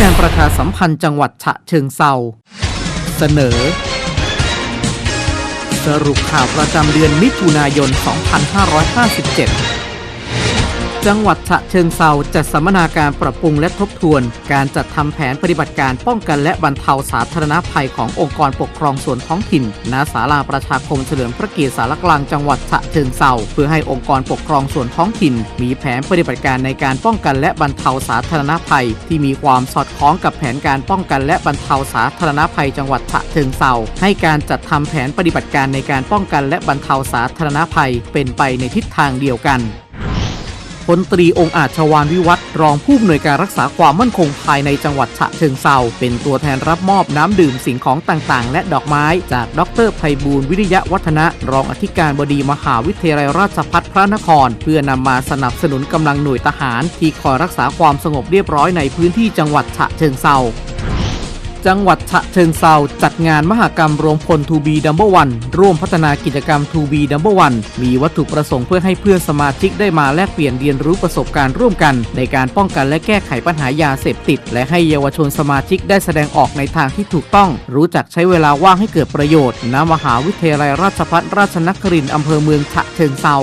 งานประชาสัมพันธ์จังหวัดฉะเชิงเซาเสนอ สรุปข่าวประจำเดือนมิถุนายน 2557 จังหวัดฉะเชิงเซาจัดสัมมนาการปรับปรุงและทบทวน การจัดทำแผนปฏิบัติการป้องกันและบรรเทาสาธารณภัยขององค์กรปกครองส่วนท้องถิ่น ณ ศาลาประชาคมเฉลิมพระเกียรติสารกลางจังหวัดฉะเชิงเซาเพื่อให้องค์กรปกครองส่วนท้องถิ่น มีแผนปฏิบัติการในการป้องกันและบรรเทาสาธารณภัย ที่มีความสอดคล้องกับแผนการป้องกันและบรรเทาสาธารณภัย จังหวัดฉะเชิงเซาให้การจัดทำแผนปฏิบัติการในการป้องกันและบรรเทาสาธารณภัยเป็นไปในทิศทางเดียวกัน พลตรีองค์อาจชวานวิวัตรรองผู้อำนวยการรักษาความมั่นคงภายในจังหวัดฉะเชิงเซาเป็นตัวแทนรับมอบน้ำดื่มสิ่งของต่างๆ และดอกไม้จากดรไพบูลวิริยะวัฒนะ รองอธิการบดีมหาวิทยาลัยราชภัฏพระนคร เพื่อนำมาสนับสนุนกำลังหน่วยทหาร ที่คอยรักษาความสงบเรียบร้อยในพื้นที่จังหวัดฉะเชิงเซา จังหวัดฉะเชิงเซาจัดงานมหกรรมรวมพลทูบีดัมเบิลวันร่วมพัฒนากิจกรรมทูบีดัมเบิลวันมีวัตถุประสงค์เพื่อให้เพื่อนสมาชิกได้มาแลกเปลี่ยนเรียนรู้ประสบการณ์ร่วมกัน ในการป้องกันและแก้ไขปัญหายาเสพติด และให้เยาวชนสมาชิกได้แสดงออกในทางที่ถูกต้อง รู้จักใช้เวลาว่างให้เกิดประโยชน์ณมหาวิทยาลัยราชภัฏราชนครินทร์อำเภอเมืองฉะเชิงเซา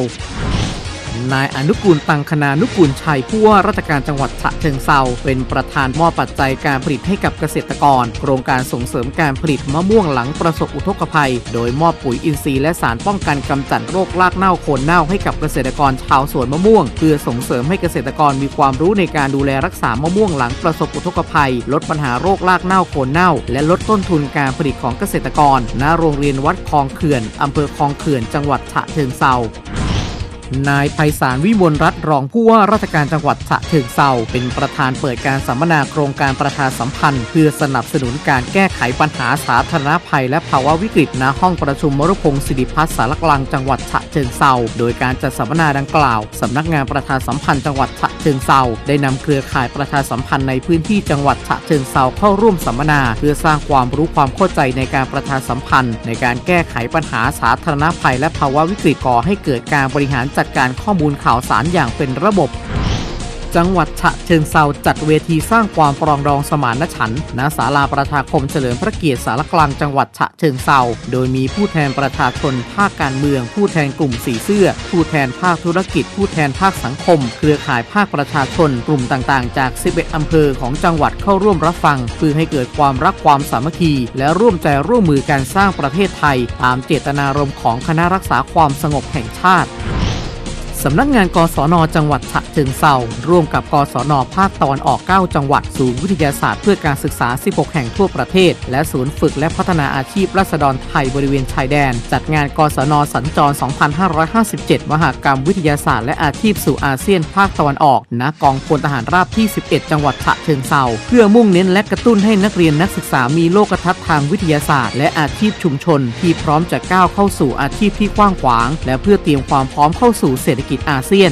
นายอนุกูลตังคณานุกูลชัยผู้ว่าราชการจังหวัดฉะเชิงเซาเป็นประธานมอบปัจจัยการผลิตให้กับเกษตรกร โครงการส่งเสริมการผลิตมะม่วงหลังประสบอุทกภัย โดยมอบปุ๋ยอินทรีย์และสารป้องกันกำจัดโรครากเน่าโคนเน่าให้กับเกษตรกรชาวสวนมะม่วง เพื่อส่งเสริมให้เกษตรกรมีความรู้ในการดูแลรักษามะม่วงหลังประสบอุทกภัย ลดปัญหาโรครากเน่าโคนเน่า และลดต้นทุนการผลิตของเกษตรกร ณ โรงเรียนวัดคลองเขื่อนอำเภอคลองเขื่อนจังหวัดฉะเชิงเซา นายไพศาลวิมลรัตนรองผู้ว่าราชการจังหวัดฉะเชิงเซาเป็นประธานเปิดการสัมมนาโครงการประชาสัมพันธ์ เพื่อสนับสนุนการแก้ไขปัญหาสาธารณภัย และภาวะวิกฤตณห้องประชุมมรุพงศ์สิริพัฒน์สารกลางจังหวัดฉะเชิงเซาโดยการจัดสัมมนาดังกล่าวสำนักงานประชาสัมพันธ์จังหวัดฉะ เชิงเซาได้นำเครือข่ายประชาสัมพันธ์ในพื้นที่จังหวัดฉะเชิงเซาเข้าร่วมสัมมนา เพื่อสร้างความรู้ความเข้าใจในการประชาสัมพันธ์ ในการแก้ไขปัญหาสาธารณภัย และภาวะวิกฤตก่อให้เกิดการบริหารจัดการข้อมูลข่าวสารอย่างเป็นระบบ จังหวัดฉะเชิงเซาจัดเวทีสร้างความปรองดองสมานฉันท์ณศาลาประชาคมเฉลิมพระเกียรติสารกลางจังหวัดฉะเชิงเซาโดยมีผู้แทนประชาชนภาคการเมือง ผู้แทนกลุ่มสีเสื้อ ผู้แทนภาคธุรกิจ ผู้แทนภาคสังคม เครือข่ายภาคประชาชน กลุ่มต่างๆ จาก 11 อำเภอของจังหวัดเข้าร่วมรับฟัง เพื่อให้เกิดความรักความสามัคคี และร่วมใจร่วมมือการสร้างประเทศไทย ตามเจตนารมณ์ของคณะรักษาความสงบแห่งชาติ สำนักงานกศน จังหวัดฉะเชิงเซาร่วมกับกศน ภาคตะวันออก 9 จังหวัด ศูนย์วิทยาศาสตร์เพื่อการศึกษา 16 แห่งทั่วประเทศ และศูนย์ฝึกและพัฒนาอาชีพรัษฎรไทยบริเวณชายแดน จัดงานกศน สัญจร 2557 มหากรรมวิทยาศาสตร์และอาชีพสู่อาเซียนภาคตะวันออก ณ กองพลทหารราบที่ 11 จังหวัดฉะเชิงเซาเพื่อมุ่งเน้นและกระตุ้นให้นักเรียนนักศึกษามีโลกทัศน์ทางวิทยาศาสตร์ และอาชีพชุมชน ที่พร้อมจะก้าวเข้าสู่อาชีพที่กว้างขวาง และเพื่อเตรียมความพร้อมเข้าสู่เศรษฐกิจอาเซียน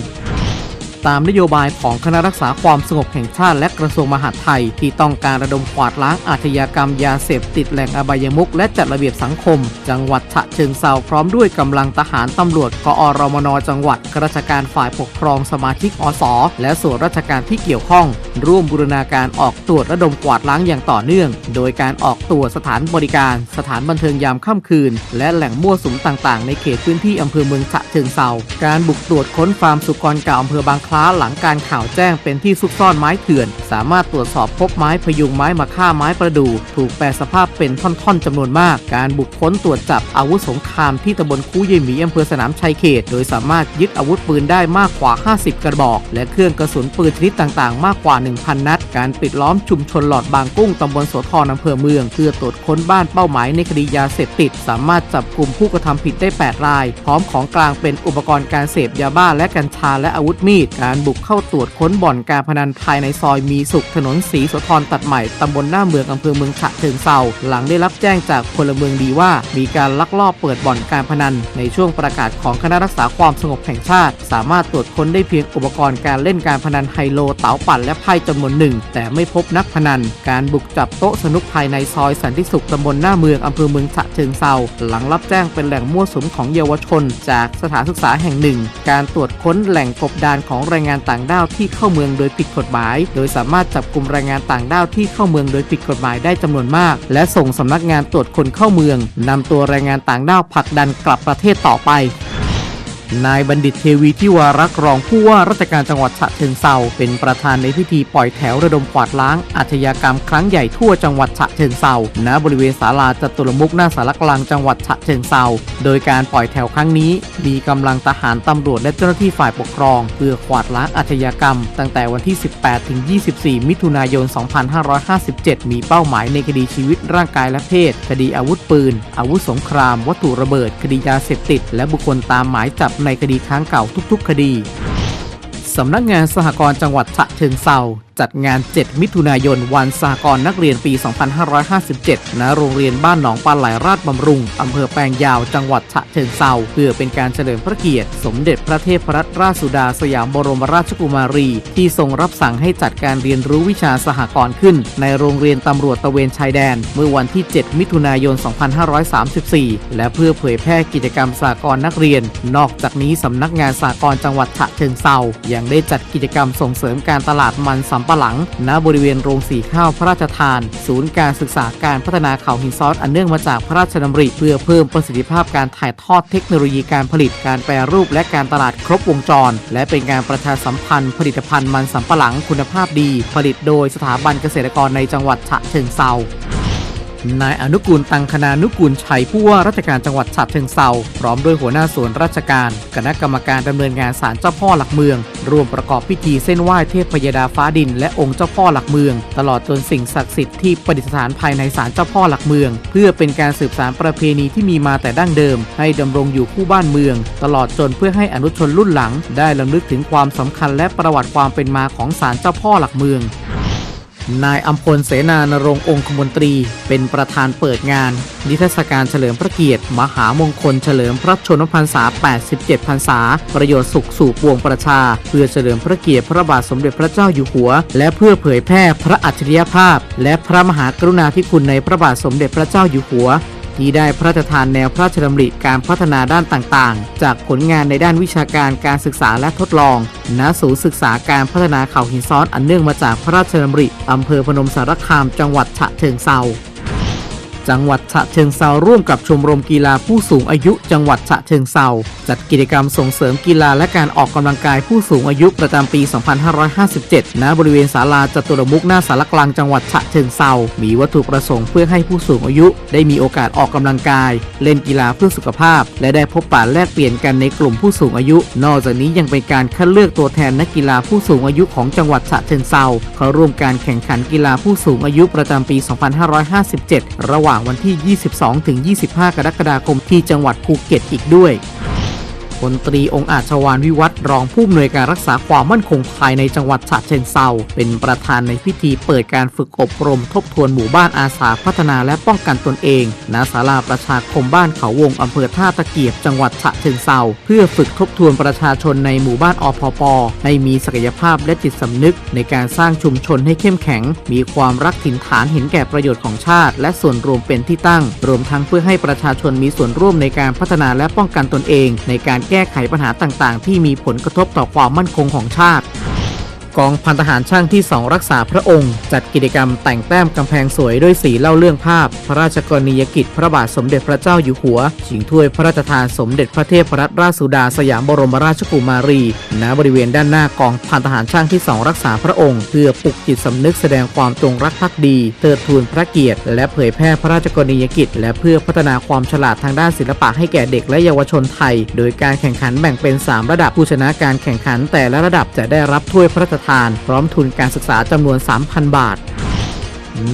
ตามนโยบายของคณะรักษาความสงบแห่งชาติและกระทรวงมหาดไทย ที่ต้องการระดมกวาดล้างอาชญากรรมยาเสพติดแหล่งอบายมุกและจัดระเบียบสังคม จังหวัดฉะเชิงเซาพร้อมด้วยกำลังทหารตำรวจกอรมนจังหวัดข้าราชการฝ่ายปกครองสมาชิกอสและส่วนราชการที่เกี่ยวข้อง ร่วมบูรณาการออกตรวจระดมกวาดล้างอย่างต่อเนื่อง โดยการออกตรวจสถานบริการ สถานบันเทิงยามค่ำคืน และแหล่งมั่วสุมต่างๆ ในเขตพื้นที่อำเภอเมืองฉะเชิงเซาการบุกตรวจค้นฟาร์มสุกรเก่าอำเภอบางคล้าหลังการข่าวแจ้งเป็นที่ซุกซ่อนไม้เถื่อน สามารถตรวจสอบพบไม้พยุงไม้มะค่าไม้ประดู่ถูกแปรสภาพเป็นท่อนๆจำนวนมาก การบุกค้นตรวจจับอาวุธสงครามที่ตำบลคูเยหมีอำเภอสนามชัยเขต โดยสามารถยึดอาวุธปืนได้มากกว่า 50 กระบอก และเครื่องกระสุนปืนชนิดต่างๆ มากกว่า 1,000 นัด การปิดล้อมชุมชนหลอดบางกุ้งตำบลโสธรอำเภอเมือง เพื่อตรวจค้นบ้านเป้าหมายในคดียาเสพติด สามารถจับกลุ่มผู้กระทำผิดได้ 8 ราย พร้อมของกลางเป็นอุปกรณ์การเสพยาบ้าและกัญชาและอาวุธมีดการบุกเข้าตรวจค้นบ่อนการพนันภายในซอยมีสุขถนนศรีโสธรตัดใหม่ตำบลหน้าเมืองอำเภอเมืองฉะเชิงเซาหลังได้รับแจ้งจากพลเมืองดีว่า มีการลักลอบเปิดบ่อนการพนัน ในช่วงประกาศของคณะรักษาความสงบแห่งชาติ สามารถตรวจค้นได้เพียงอุปกรณ์การเล่นการพนันไฮโลเต๋าปั่นและไพ่จำนวนหนึ่ง แต่ไม่พบนักพนัน การบุกจับโต๊ะสนุกภายในซอยสันติสุขตำบลหน้าเมืองอำเภอเมืองฉะเชิงเซาหลังรับแจ้งเป็นแหล่งมั่วสุมของเยาวชน จากสถานศึกษาแห่งหนึ่ง การตรวจค้นแหล่งกบดานของแรงงานต่างด้าวที่เข้าเมืองโดยผิดกฎหมาย โดยสามารถจับกลุ่มแรงงานต่างด้าวที่เข้าเมืองโดยผิดกฎหมายได้จำนวนมาก และส่งสำนักงานตรวจคนเข้าเมืองนำตัวแรงงานต่างด้าวผลักดันกลับประเทศต่อไป นายบัณฑิตเทวีที่วารักรองผู้ว่าราชการจังหวัดฉะเชิงเซาเป็นประธานในพิธีปล่อยแถวระดมกวาดล้างอาชญากรรมครั้งใหญ่ทั่วจังหวัดฉะเชิงเซาณบริเวณศาลาจตุรมุกหน้าสารกลางจังหวัดฉะเชิงเซาโดยการปล่อยแถวครั้งนี้มีกำลังทหารตำรวจและเจ้าหน้าที่ฝ่ายปกครอง เพื่อกวาดล้างอาชญากรรม ตั้งแต่วันที่ 18 ถึง 24 มิถุนายน 2557 มีเป้าหมายในคดีชีวิตร่างกายและเพศ คดีอาวุธปืน อาวุธสงคราม วัตถุระเบิด คดียาเสพติด และบุคคลตามหมายจับในคดีค้างเก่าทุกๆ คดี สำนักงานสหกรณ์จังหวัดฉะเชิงเซาจัดงาน 7 มิถุนายน วันสหกรณ์นักเรียนปี 2557 ณ โรงเรียนบ้านหนองปลาไหลราชบำรุง อำเภอแปลงยาว จังหวัดฉะเชิงเซาเพื่อเป็นการเฉลิมพระเกียรติ สมเด็จพระเทพรัตนราชสุดาสยามบรมราชกุมารี ที่ทรงรับสั่งให้จัดการเรียนรู้วิชาสหกรณ์ขึ้น ในโรงเรียนตำรวจตะเวนชายแดน เมื่อวันที่ 7 มิถุนายน 2534 และเพื่อเผยแพร่กิจกรรมสหกรณ์นักเรียน นอกจากนี้สำนักงานสหกรณ์จังหวัดฉะเชิงเซายังได้จัดกิจกรรมส่งเสริมการตลาดมันสำปะหลัง ณบริเวณโรงสีข้าวพระราชทาน ศูนย์การศึกษาการพัฒนาเขาหินซ้อนอันเนื่องมาจากพระราชดำริ เพื่อเพิ่มประสิทธิภาพการถ่ายทอดเทคโนโลยีการผลิตการแปรรูปและการตลาดครบวงจร และเป็นการประชาสัมพันธ์ผลิตภัณฑ์มันสำปะหลังคุณภาพดี ผลิตโดยสถาบันเกษตรกรในจังหวัดฉะเชิงเซา นายอนุกูลตังคณานุกูลชัยผู้ว่าราชการจังหวัดฉะเชิงเซาพร้อมด้วยหัวหน้าส่วนราชการคณะกรรมการดำเนินงานศาลเจ้าพ่อหลักเมือง ร่วมประกอบพิธีเส้นไหว้เทพพยดาฟ้าดิน และองค์เจ้าพ่อหลักเมือง ตลอดจนสิ่งศักดิ์สิทธิ์ที่ประดิษฐานภายในศาลเจ้าพ่อหลักเมือง เพื่อเป็นการสืบสานประเพณีที่มีมาแต่ดั้งเดิม ให้ดำรงอยู่คู่บ้านเมือง ตลอดจนเพื่อให้อนุชนรุ่นหลัง ได้ลำลึกถึงความสำคัญและประวัติความเป็นมาของศาลเจ้าพ่อหลักเมือง นายอัมพลเสนานรงค์องคมนตรี เป็นประธานเปิดงาน นิทรรศการเฉลิมพระเกียรติ มหามงคลเฉลิมพระชนมพรรษา 87 พรรษา ประโยชน์สุขสู่ปวงประชา เพื่อเฉลิมพระเกียรติพระบาทสมเด็จพระเจ้าอยู่หัว และเพื่อเผยแพร่พระอัจฉริยภาพ และพระมหากรุณาธิคุณในพระบาทสมเด็จพระเจ้าอยู่หัว ที่ได้พระราชทานแนวพระราชดำริการพัฒนาด้านต่างๆ จากผลงานในด้านวิชาการการศึกษาและทดลอง ณ ศูนย์ศึกษาการพัฒนาเขาหินซ้อนอันเนื่องมาจากพระราชดำริอำเภอพนมสารคามจังหวัดฉะเชิงเซา จังหวัดฉะเชิงเซาร่วมกับชมรมกีฬาผู้สูงอายุ จังหวัดฉะเชิงเซาจัดกิจกรรมส่งเสริมกีฬาและการออกกำลังกายผู้สูงอายุประจำปี 2557 ณ บริเวณศาลาจตุรมุกหน้าสารกลางจังหวัดฉะเชิงเซามีวัตถุประสงค์เพื่อให้ผู้สูงอายุ ได้มีโอกาสออกกำลังกาย เล่นกีฬาเพื่อสุขภาพ และได้พบปะแลกเปลี่ยนกันในกลุ่มผู้สูงอายุ นอกจากนี้ยังเป็นการคัดเลือกตัวแทนนักกีฬาผู้สูงอายุของจังหวัดฉะเชิงเซาเข้าร่วมการแข่งขันกีฬาผู้สูงอายุประจำปี 2557 ระหว่างวันที่ 22-25 กรกฎาคมที่จังหวัดภูเก็ตอีกด้วย พลตรีองค์อาจชวานวิวัฒน์รองผู้อำนวยการรักษาความมั่นคงภายในจังหวัดฉะเชิงเซาเป็นประธานในพิธีเปิดการฝึกอบรมทบทวนหมู่บ้านอาสาพัฒนาและป้องกันตนเองณศาลาประชาคมบ้านเขาวงอำเภอท่าตะเกียบจังหวัดฉะเชิงเซาเพื่อฝึกทบทวนประชาชนในหมู่บ้านอพปให้มีศักยภาพและจิตสำนึก ในการสร้างชุมชนให้เข้มแข็ง มีความรักถิ่นฐานเห็นแก่ประโยชน์ของชาติ และส่วนรวมเป็นที่ตั้ง รวมทั้งเพื่อให้ประชาชนมีส่วนร่วมในการพัฒนาและป้องกันตนเอง ในการแก้ไขปัญหาต่างๆ ที่มีผลกระทบต่อความมั่นคงของชาติ กองพันทหารช่างที่ 2 รักษาพระองค์ จัดกิจกรรมแต่งแต้มกำแพงสวยด้วยสีเล่าเรื่องภาพ พระราชกรณียกิจพระบาทสมเด็จพระเจ้าอยู่หัว ชิงถ้วยพระราชทานสมเด็จพระเทพรัตนราชสุดาสยามบรมราชกุมารี ณ บริเวณด้านหน้ากองพันทหารช่างที่ 2 รักษาพระองค์ เพื่อปลุกจิตสำนึกแสดงความจงรักภักดีเติดทูนพระเกียรติ และเผยแพร่พระราชกรณียกิจ และเพื่อพัฒนาความฉลาดทางด้านศิลปะให้แก่เด็กและเยาวชนไทย โดยการแข่งขันแบ่งเป็น 3 ระดับผู้ชนะการแข่งขันแต่ละระดับจะได้รับถ้วยพระราชทาน พร้อมทุนการศึกษาจำนวน 3,000 บาท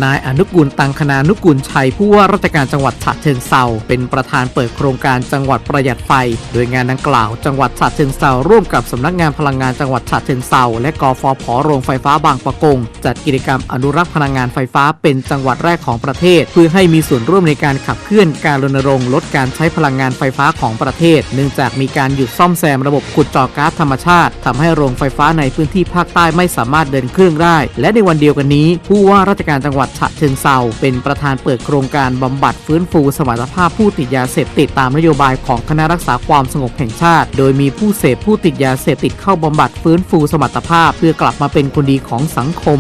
นายอนุกูลตังคณานุกูลชัยผู้ว่าราชการจังหวัดฉะเชิงเซาเป็นประธานเปิดโครงการจังหวัดประหยัดไฟ โดยงานดังกล่าวจังหวัดฉะเชิงเซาร่วมกับสำนักงานพลังงานจังหวัดฉะเชิงเซาและกฟผโรงไฟฟ้าบางปะกง จัดกิจกรรมอนุรักษ์พลังงานไฟฟ้าเป็นจังหวัดแรกของประเทศ เพื่อให้มีส่วนร่วมในการขับเคลื่อนการรณรงค์ลดการใช้พลังงานไฟฟ้าของประเทศ เนื่องจากมีการหยุดซ่อมแซมระบบขุดเจาะก๊าซธรรมชาติทำให้โรงไฟฟ้าในพื้นที่ภาคใต้ไม่สามารถเดินเครื่องได้ และในวันเดียวกันนี้ผู้ว่าราชการจังหวัดงหวัดฉะเชิงเซาเป็นประธานเปิดโครงการบำบัดฟื้นฟูสมรรถภาพผู้ติดยาเสพติดตามนโยบายของคณะรักษาความสงบแห่งชาติ โดยมีผู้เสพผู้ติดยาเสพติดเข้าบำบัดฟื้นฟูสมรรถภาพ เพื่อกลับมาเป็นคนดีของสังคม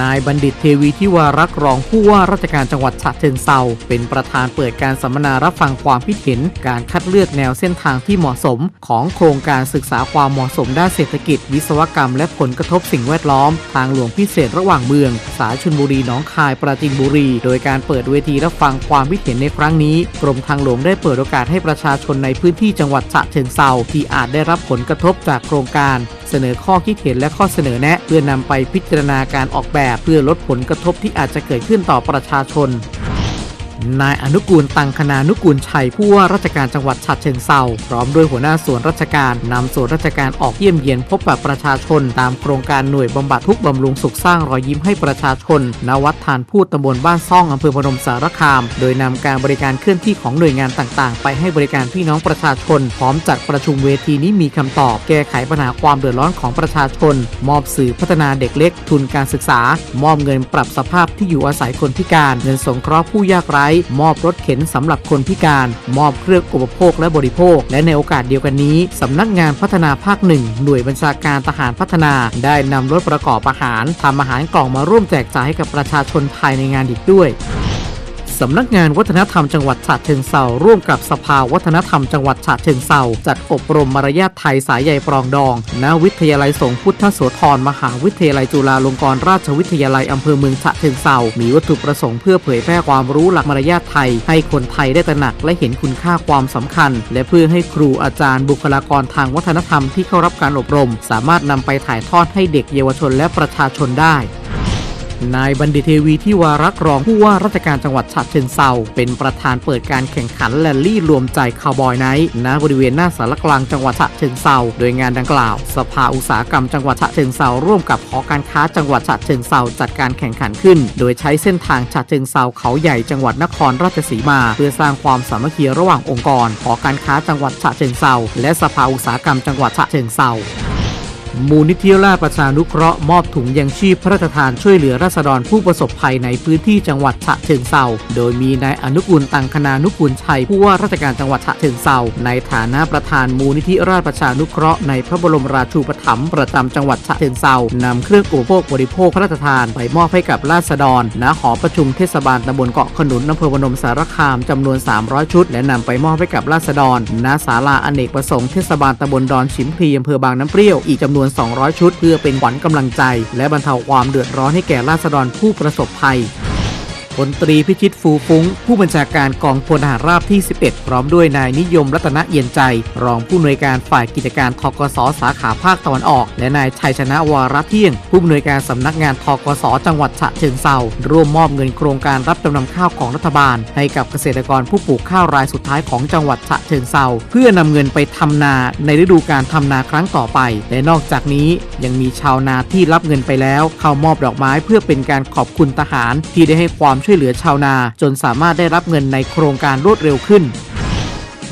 นายบัณฑิตเทวีที่วารักรองผู้ว่าราชการจังหวัดฉะเชิงเซาเป็นประธานเปิดการสัมมนารับฟังความคิดเห็น การคัดเลือกแนวเส้นทางที่เหมาะสม ของโครงการศึกษาความเหมาะสมด้านเศรษฐกิจ วิศวกรรม และผลกระทบสิ่งแวดล้อม ทางหลวงพิเศษระหว่างเมือง สายชลบุรีหนองคายปราจีนบุรี โดยการเปิดเวทีรับฟังความคิดเห็นในครั้งนี้กรมทางหลวงได้เปิดโอกาสให้ประชาชนในพื้นที่จังหวัดฉะเชิงเซาที่อาจได้รับผลกระทบจากโครงการ เสนอข้อคิดเห็นและข้อเสนอแนะเพื่อนำไปพิจารณาการออกแบบเพื่อลดผลกระทบที่อาจจะเกิดขึ้นต่อประชาชน นายอนุกูลตังคณานุกูลชัยผู้ว่าราชการจังหวัดฉะเชิงเซาพร้อมด้วยหัวหน้าส่วนราชการนำส่วนราชการออกเยี่ยมเยียนพบปะประชาชน ตามโครงการหน่วยบำบัดทุกบำรุงสุขสร้างรอยยิ้มให้ประชาชน ณวัดทานพูดตำบลบ้านซ่องอำเภอพนมสารคาม โดยนำการบริการเคลื่อนที่ของหน่วยงานต่างๆ ไปให้บริการพี่น้องประชาชน พร้อมจัดประชุมเวทีนี้มีคำตอบ แก้ไขปัญหาความเดือดร้อนของประชาชน มอบสื่อพัฒนาเด็กเล็ก ทุนการศึกษา มอบเงินปรับสภาพที่อยู่อาศัยคนพิการ เงินสงเคราะห์ผู้ยากไร้มอบรถเข็นสำหรับคนพิการ มอบเครื่องอุปโภคและบริโภค และในโอกาสเดียวกันนี้สำนักงานพัฒนาภาคหนึ่งหน่วยบัญชาการทหารพัฒนา ได้นำรถประกอบอาหารทำอาหารกล่องมาร่วมแจกจ่ายให้กับประชาชนภายในงานอีกด้วย สำนักงานวัฒนธรรมจังหวัดฉะเชิงเซาร่วมกับสภาวัฒนธรรมจังหวัดฉะเชิงเซาจัดอบรมมารยาทไทยสายใยปรองดอง ณ วิทยาลัยสงฆ์พุทธโสธรมหาวิทยาลัยจุฬาลงกรณราชวิทยาลัยอำเภอเมืองฉะเชิงเซามีวัตถุประสงค์เพื่อเผยแพร่ความรู้หลักมารยาทไทย ให้คนไทยได้ตระหนักและเห็นคุณค่าความสำคัญ และเพื่อให้ครูอาจารย์บุคลากรทางวัฒนธรรมที่เข้ารับการอบรม สามารถนำไปถ่ายทอดให้เด็กเยาวชนและประชาชนได้ นายบัณฑิตเทวีที่วารักรองผู้ว่าราชการจังหวัดฉะเชิงเซาเป็นประธานเปิดการแข่งขันแรลลี่รวมใจคาวบอยไนท์ณบริเวณหน้าสารกลางจังหวัดฉะเชิงเซาโดยงานดังกล่าว สภาอุตสาหกรรมจังหวัดฉะเชิงเซาร่วมกับหอการค้าจังหวัดฉะเชิงเซาจัดการแข่งขันขึ้น โดยใช้เส้นทางฉะเชิงเซาเขาใหญ่จังหวัดนครราชสีมา เพื่อสร้างความสามัคคีระหว่างองค์กรหอการค้าจังหวัดฉะเชิงเซาและสภาอุตสาหกรรมจังหวัดฉะเชิงเซา มูลนิธิราชประชานุเคราะห์มอบถุงยังชีพพระราชทานช่วยเหลือราษฎรผู้ประสบภัยในพื้นที่จังหวัดฉะเชิงเซาโดยมีนายอนุกูลตังคณานุกูลชัยผู้ว่าราชการจังหวัดฉะเชิงเซาในฐานะประธานมูลนิธิราชประชานุเคราะห์ในพระบรมราชูปถัมภ์ประจำจังหวัดฉะเชิงเซานำเครื่องอุปโภคบริโภคพระราชทานไปมอบให้กับราษฎรณหอประชุมเทศบาลตำบลเกาะขนุนอำเภอพนมสารคามจำนวน 300 ชุด และนำไปมอบให้กับราษฎรณศาลาอเนกประสงค์เทศบาลตำบลดอนชิมพีอำเภอบางน้ำเปรี้ยวอีกจำนวน200 ชุด เพื่อเป็นขวัญกำลังใจ และบรรเทาความเดือดร้อนให้แก่ราษฎรผู้ประสบภัย พลตรีพิชิตฟูฟุ้ง ผู้บัญชาการกองพลทหารราบที่ 11 พร้อมด้วยนายนิยมรัตนเอียนใจ รองผู้อำนวยการฝ่ายกิจการทกสสาขาภาคตะวันออก และนายชัยชนะวาระเที่ยง ผู้อำนวยการสำนักงานทกสจังหวัดฉะเชิงเซาร่วมมอบเงินโครงการรับจำนำข้าวของรัฐบาล ให้กับเกษตรกรผู้ปลูกข้าวรายสุดท้ายของจังหวัดฉะเชิงเซาเพื่อนำเงินไปทำนาในฤดูการทำนาครั้งต่อไป และนอกจากนี้ยังมีชาวนาที่รับเงินไปแล้ว เข้ามอบดอกไม้เพื่อเป็นการขอบคุณทหารที่ได้ให้ความช่วยเหลือชาวนา จนสามารถได้รับเงินในโครงการรวดเร็วขึ้น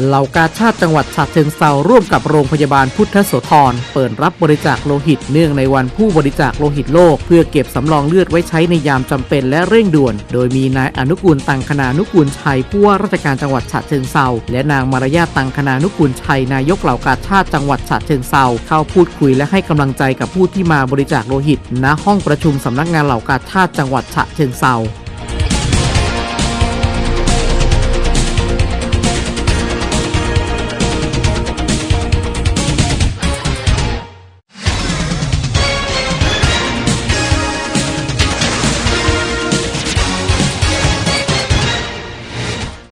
เหล่ากาชาติจังหวัดฉะเชิงเซาร่วมกับโรงพยาบาลพุทธโสธรเปิดรับบริจาคโลหิตเนื่องในวันผู้บริจาคโลหิตโลก เพื่อเก็บสำรองเลือดไว้ใช้ในยามจำเป็นและเร่งด่วน โดยมีนายอนุกูลตังคณานุกูลชัยผู้ว่าราชการจังหวัดฉะเชิงเซาและนางมารยาตังคณานุกูลชัยนายกเหล่ากาชาติจังหวัดฉะเชิงเซาเข้าพูดคุยและให้กำลังใจกับผู้ที่มาบริจาคโลหิต ณห้องประชุมสำนักงานเหล่ากาชาติจังหวัดฉะเชิงเซา